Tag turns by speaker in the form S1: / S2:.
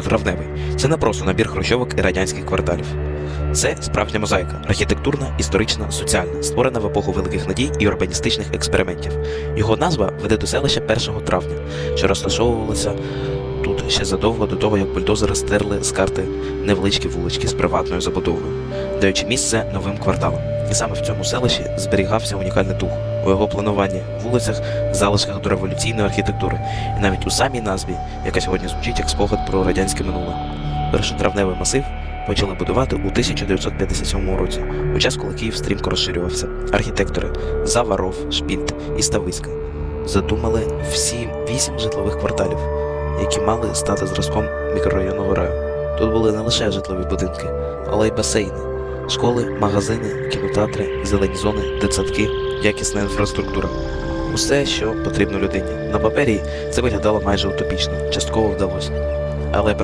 S1: 11-травневий. Це не просто набір хрущовок і радянських кварталів. Це справжня мозаїка, архітектурна, історична, соціальна, створена в епоху великих надій і урбаністичних експериментів. Його назва веде до селища 1 травня, що розташовувалося тут ще задовго до того, як бульдозери стерли з карти невеличкі вулички з приватною забудовою, даючи місце новим кварталам. І саме в цьому селищі зберігався унікальний дух у його плануванні, вулицях, залишках до революційної архітектури, і навіть у самій назві, яка сьогодні звучить як спогад про радянське минуле. Першотравневий масив почали будувати у 1957 році, у час, коли Київ стрімко розширювався. Архітектори Заваров, Шпільт і Стависька задумали всі вісім житлових кварталів, які мали стати зразком мікрорайонного раю. Тут були не лише житлові будинки, але й басейни, школи, магазини, кінотеатри, зелені зони, дитсадки, якісна інфраструктура. Усе, що потрібно людині. На папері це виглядало майже утопічно, частково вдалося. Але